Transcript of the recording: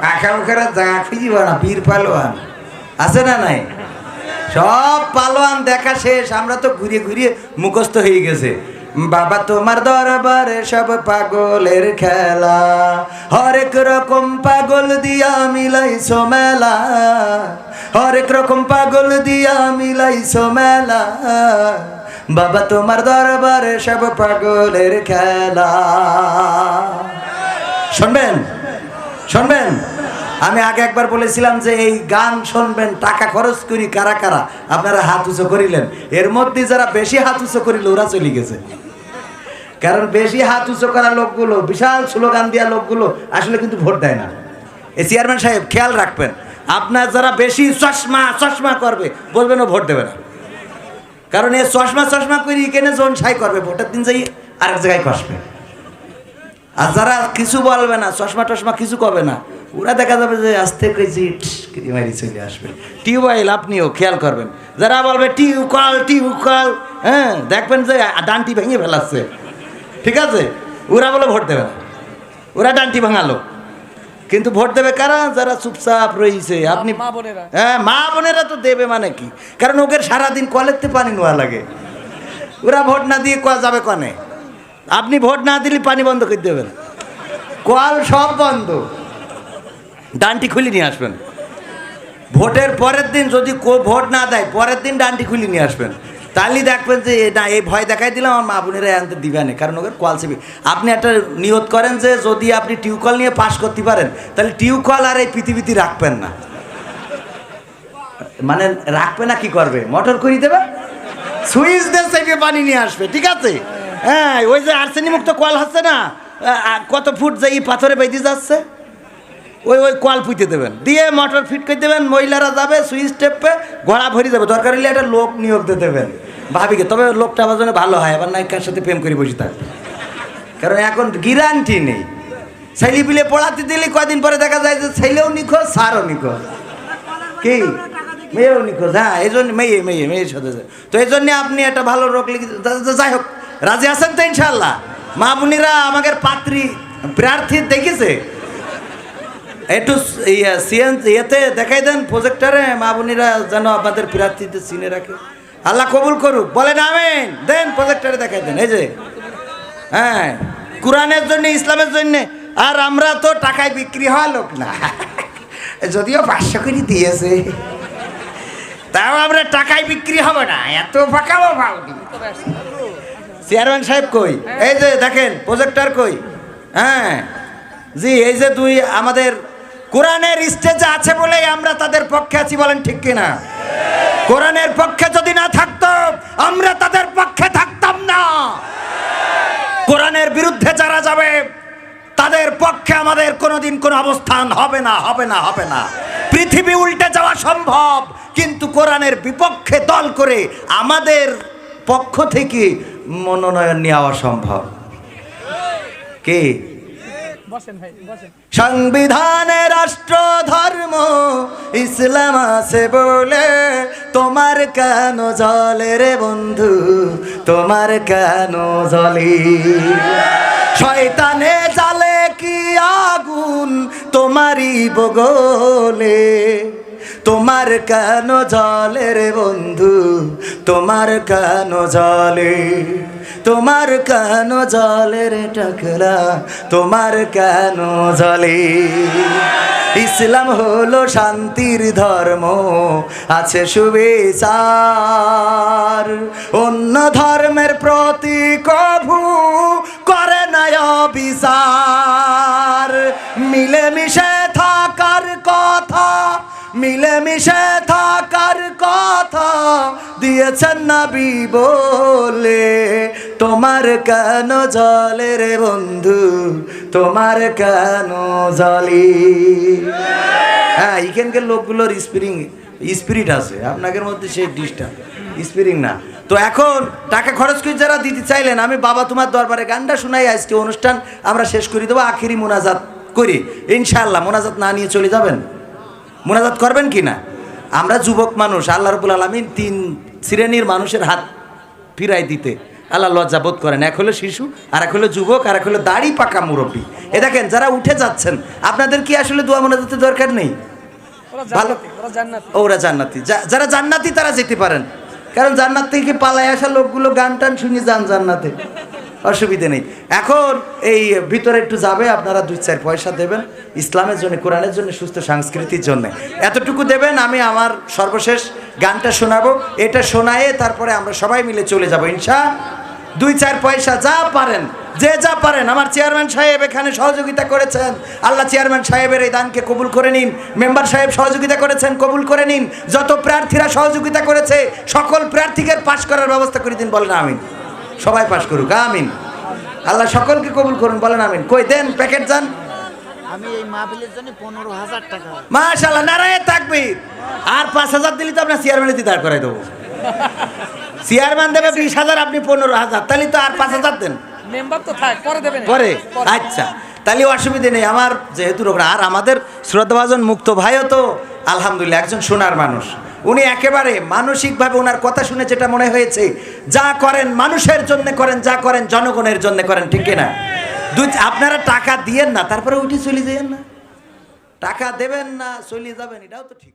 পাখা মুখেরা জায়গা খুঁজিব না আছে না নাই? সব পালোয়ান দেখা শেষ, আমরা তো ঘুরিয়ে ঘুরিয়ে মুখস্থ হয়ে গেছে। বাবা, তোমার দরবারে সব পাগলের খেলা। হরেক রকম পাগল দিয়া মিলাইছো মেলা। হরেক রকম পাগল দিয়া মিলাইছো মেলা। বাবা, তোমার দরবারে সব পাগলের খেলা। শুনবেন? শুনবেন? আমি আগে একবার বলেছিলাম যে এই গান শুনবেন, টাকা খরচ করি কারা কারা? আপনারা হাত উঁচু করিলেন। এর মধ্যে যারা বেশি হাত উঁচু করিল, ওরা চলে গেছে। কারণ বেশি হাত উঁচু করা লোকগুলো, বিশাল স্লোগান দেওয়া লোকগুলো আসলে কিন্তু ভোট দেয় না। এই চেয়ারম্যান সাহেব, খেয়াল রাখবেন, আপনার যারা বেশি চশমা চশমা করবে, বলবেন ও ভোট দেবে না। কারণ এ চশমা চশমা করে কেনে জন সাই করবে? ভোটের দিন যাই আরেক জায়গায় কষবে। আর যারা কিছু বলবে না চশমা টশমা কিছু কবে না ওরা দেখা যাবে যে আস্তে কেজি মারি চলে আসবে। টিউবওয়েল আপনিও খেয়াল করবেন। যারা বলবে টিউ কল টিউ কল হ্যাঁ দেখবেন যে ডানটি ভেঙে ফেলাচ্ছে। ঠিক আছে? ওরা বলে ভোট দেবে না। ওরা ডানটি ভাঙালো। কিন্তু ভোট দেবে কারা? যারা চুপচাপ রয়েছে। আপনি মা বোনেরা। হ্যাঁ মা বোনেরা তো দেবে মানে কি? কারণ ওকে সারাদিন কলেতে পানি নেওয়া লাগে। ওরা ভোট না দিয়ে কোয়া যাবে কনে? আপনি ভোট না দিলে পানি বন্ধ করে দেবেন। কল সব বন্ধ। ডানটি খুলে নিয়ে আসবেন। ভোটের পরের দিন যদি ভোট না দেয়, পরের দিন ডানটি খুলে নিয়ে আসবেন। তাহলেই দেখবেন যে, না, এই ভয় দেখাই দিলাম, আমার মা বোনেরা আনতে দিবে না, কারণ ওকে কল চেপে আপনি একটা নিয়ত করেন যে, যদি আপনি টিউকল নিয়ে পাশ করতে পারেন, তাহলে টিউকল আর এই পৃথিবীতে রাখবেন না। মানে রাখবে না, কি করবে? মোটর করে দেবে? সুইচ দিয়ে চেপে পানি নিয়ে আসবে, ঠিক আছে? হ্যাঁ ওই যে আর্সেনি মুক্ত কল হচ্ছে না কত ফুট যে এই পাথরে বেঁধে যাচ্ছে, ওই ওই কল পুঁতে দেবেন। দিয়ে মোটর ফিট করে দেবেন, মহিলারা যাবে, সুইচ টেপে ঘোড়া ভরি যাবে। দরকার হলে একটা লোক নিয়োগ দিয়ে দেবেন। ভাবিকে, তবে লোকটা আমার জন্য ভালো হয়, আবার নায়িকার সাথে প্রেম করে বসে থাকবে কারণ এখন গ্যারান্টি নেই। ছেলে পিলে পড়াতে দিলে কয়দিন পরে দেখা যায় যে ছেলেও নিখোঁজ সারও নিখোঁজ। কি? মেয়েও নিখোঁজ হ্যাঁ এই জন্য মেয়ে মেয়ে, মেয়ের সাথে। তো এই জন্যে আপনি একটা ভালো রোগ লিখে যাই হোক রাজি আছেন তো ইনশাল্লাহ মা বোনিরা আমাদের পাত্রী, প্রার্থী দেখেছে? একটু ইয়ে ইয়েতে দেখাই দেন প্রজেক্টারে মা বোনিরা যেন আপনাদের প্রার্থীতে চিনে রাখে। আল্লাহ কবুল করুক। বলেন আমেন। দেন প্রজেক্টারে দেখাই দেন, এই যে। হ্যাঁ কোরআনের জন্য, ইসলামের জন্য। আর আমরা তো টাকায় বিক্রি হওয়া লোক না। যদিও পাঁচশো করে দিয়েছে। তাও আমরা টাকায় বিক্রি হবে না। এত ফাঁকাবো ভাবি চেয়ারম্যান সাহেব কই? এই যে দেখেন প্রজেক্টর কই? হ্যাঁ। জি এই যে দুই আমাদের কোরআনের স্টেজে আছে বলেই আমরা তাদের পক্ষে আছি বলেন ঠিক কিনা? কোরআনের পক্ষে যদি না থাকতো আমরা তাদের পক্ষে থাকতাম না। কোরআনের বিরুদ্ধে যারা যাবে তাদের পক্ষে আমাদের কোনোদিন কোনো অবস্থান হবে না হবে না হবে না। পৃথিবী উল্টে যাওয়া সম্ভব কিন্তু কোরআনের বিপক্ষে দল করে আমাদের পক্ষ থেকে মনোনয়ন নেওয়া সম্ভব। কে? সংবিধানে রাষ্ট্র ধর্ম ইসলাম আছে বলে তোমার কেন জলে রে বন্ধু? তোমার কেন জলে? শয়তানে জালে কি আগুন তোমারই বগলে? তোমার কেন জলে রে বন্ধু? তোমার কেন জলে? তোমার কেন জলে রে টাকলা? তোমার কেন জলে? ইসলাম হলো শান্তির ধর্ম, আছে সুবিচার। অন্য ধর্মের প্রতি কভু করে নয় বিচার মিলেমিশে মিলেমিশে থাকার কথা দিয়েছেন নবী বলে। তোমার কেন জলে রে বন্ধু? তোমার কেন জলে? হ্যাঁ এখানকার লোকগুলোর স্পিরিং, স্পিরিট আছে। আপনাদের মধ্যে সেই ডিশটা স্পিরিং না। তো এখন টাকা খরচ করে যারা দিতে চাইলেন, আমি বাবা তোমার দরবারে গানটা শোনাই, আজকে অনুষ্ঠান আমরা শেষ করে দেবো, আখিরি মোনাজাত করি। ইনশাআল্লাহ, মোনাজাত না নিয়ে চলে যাবেন? মোনাজাত করবেন কি না? আমরা যুবক মানুষ আল্লাহ রবুল আলমিন তিন শ্রেণির মানুষের হাত ফিরাই দিতে আল্লাহ লজ্জা বোধ করেন। এক হলো শিশু আর এক হলো যুবক আর এক হলো দাড়ি পাকা মুরব্বী। এ দেখেন যারা উঠে যাচ্ছেন আপনাদের কি আসলে দোয়া মনে দিতে দরকার নেই? ওরা ভালো। জান্নাতি। ওরা যারা জান্নাতি তারা যেতে পারেন। কারণ জান্নাত থেকে পালায় আসা লোকগুলো গান টান শুনি যান জান্নাতে। অসুবিধে নেই। এখন এই ভিতরে একটু যাবে, আপনারা দুই চার পয়সা দেবেন ইসলামের জন্য, কোরআনের জন্য, সুস্থ সংস্কৃতির জন্য। এতটুকু দেবেন, আমি আমার সর্বশেষ গানটা শোনাবো। এটা শোনায়ে তারপরে আমরা সবাই মিলে চলে যাব, ইনশা। দুই চার পয়সা যা পারেন, যে যা পারেন। আমার চেয়ারম্যান সাহেব এখানে সহযোগিতা করেছেন। আল্লাহ চেয়ারম্যান সাহেবের এই দানকে কবুল করে নিন। মেম্বার সাহেব সহযোগিতা করেছেন, কবুল করে নিন। যত প্রার্থীরা সহযোগিতা করেছে, সকল প্রার্থীকে পাশ করার ব্যবস্থা করে দিন, বলেন আমিন। সবাই পাশ করুক আমিন। আল্লাহ সকলকে কবুল করুন বলেন আমিন। কই দেন প্যাকেট যান। আমি এই মাহফিলের জন্য পনেরো হাজার টাকা। মাশাল্লাহ নারায়ণ তাকবীর। আর পাঁচ হাজার দিলে তো আপনার চেয়ারম্যানে করাই দেবো। চেয়ারম্যান দেবে বিশ হাজার আপনি পনেরো হাজার। তাহলে তো আর পাঁচ হাজার দেন। মেম্বার তো থাক পরে দেবেন। পরে? আচ্ছা। তাহলে অসুবিধে নেই। আমার যেহেতু রোগ আর আমাদের শ্রদ্ধাভাজন মুক্ত ভাইও তো, আলহামদুলিল্লাহ, একজন শোনার মানুষ। উনি একেবারে মানসিকভাবে ওনার কথা শুনে যেটা মনে হয়েছে, যা করেন মানুষের জন্য করেন, যা করেন জনগণের জন্য করেন, ঠিক না দুই আপনারা টাকা দিয়েন না, তারপরে উঠে চলে যাবেন না। টাকা দেবেন না, চলে যাবেন, এটাও তো ঠিক।